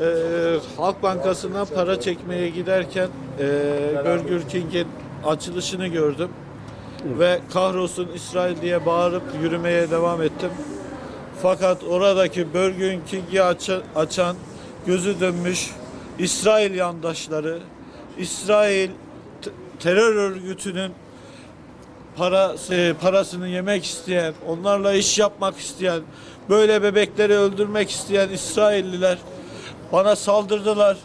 e, Halk Bankası'ndan para çekmeye giderken e, Burger King'in açılışını gördüm. Ve kahrolsun İsrail diye bağırıp yürümeye devam ettim. Fakat oradaki Burger King'i aça- açan gözü dönmüş İsrail yandaşları, İsrail terör örgütünün parası, parasını yemek isteyen, onlarla iş yapmak isteyen, böyle bebekleri öldürmek isteyen İsrailliler bana saldırdılar.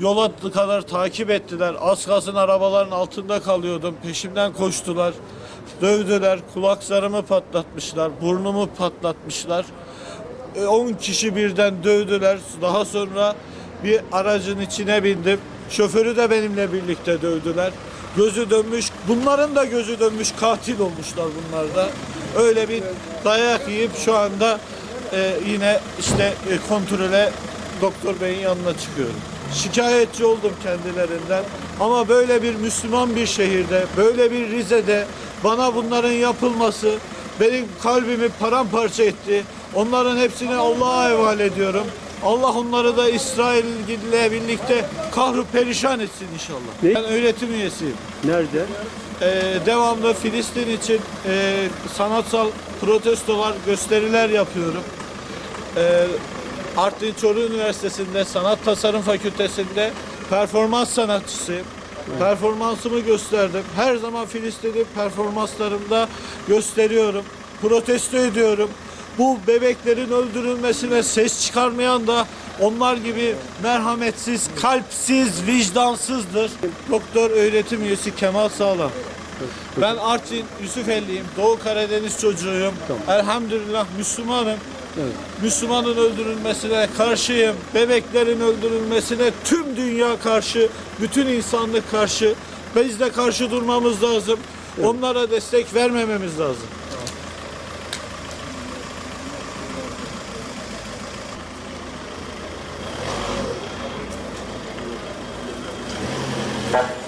Yola kadar takip ettiler. Az kalsın arabaların altında kalıyordum. Peşimden koştular. Dövdüler. Kulaklarımı patlatmışlar. Burnumu patlatmışlar. E, 10 kişi birden dövdüler. Daha sonra bir aracın içine bindim. Şoförü de benimle birlikte dövdüler. Gözü dönmüş, bunların da gözü dönmüş katil olmuşlar bunlar da. Öyle bir dayak yiyip şu anda e, yine işte e, kontrole doktor beyin yanına çıkıyorum. Şikayetçi oldum kendilerinden ama böyle bir Müslüman bir şehirde, böyle bir Rize'de bana bunların yapılması benim kalbimi paramparça etti. Onların hepsini Allah'a havale ediyorum. Allah onları da İsrail ile birlikte kahru perişan etsin inşallah. Ne? Ben öğretim üyesiyim. Nerede? Ee, devamlı Filistin için e, sanatsal protestolar, gösteriler yapıyorum. Ee, Artvin Çoruh Üniversitesi'nde Sanat Tasarım Fakültesi'nde performans sanatçısıyım. Performansımı gösterdim. Her zaman Filistin'i performanslarımda gösteriyorum. Protesto ediyorum. Bu bebeklerin öldürülmesine ses çıkarmayan da onlar gibi merhametsiz, kalpsiz, vicdansızdır. Doktor öğretim üyesi Kemal Sağlam. Ben Artvin Yusufelliyim. Doğu Karadeniz çocuğuyum. Elhamdülillah Müslümanım. Evet. Müslümanın öldürülmesine karşıyım. Bebeklerin öldürülmesine tüm dünya karşı, bütün insanlık karşı. Biz de karşı durmamız lazım. Evet. Onlara destek vermememiz lazım. Evet.